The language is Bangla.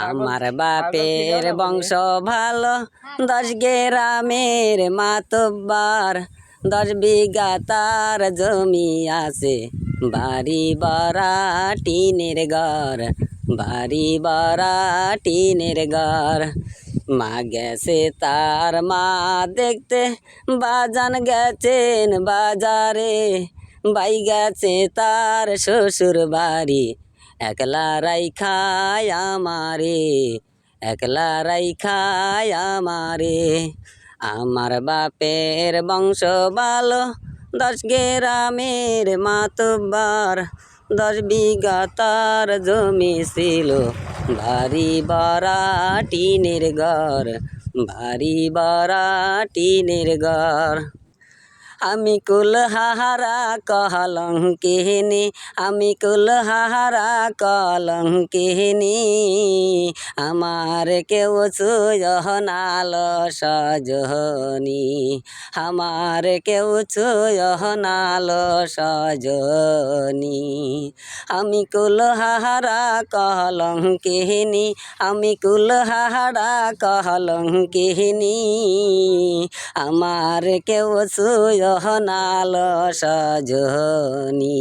আমার বাপের বংশ ভালো দশ গ্রামের মাতব্বার দশ বিঘা তার জমি আছে। বাড়ি বড়া টিনের ঘর বাড়ি বড়া টিনের ঘর। মা গেছে তার মা দেখতে বাজান গেছেন বাজারে। বাই গেছে তার শ্বশুর বাড়ি একলা রাই খায় আমারে, একলা রাই খায় আমারে। আমার বাপের বংশ ভালো দশ গ্রামের মাতবার দশ বিঘা তার জমি ছিল। ভারী বড়া টিনের ঘর, ভারী বড়া টিনের ঘর। আমি কুল হাহারা কলঙ্কিনী, আমি কুল হাহারা কলঙ্কিনী। আমার কেউ ছুয়হ নাল সজনী আমার কেউ ছুয়হ নাল সজনী আমি কুল হাহারা কলঙ্কিনী, আমি কুল হাহারা কলঙ্কিনী। আমার কেউ সুয়হ নাল সজনী।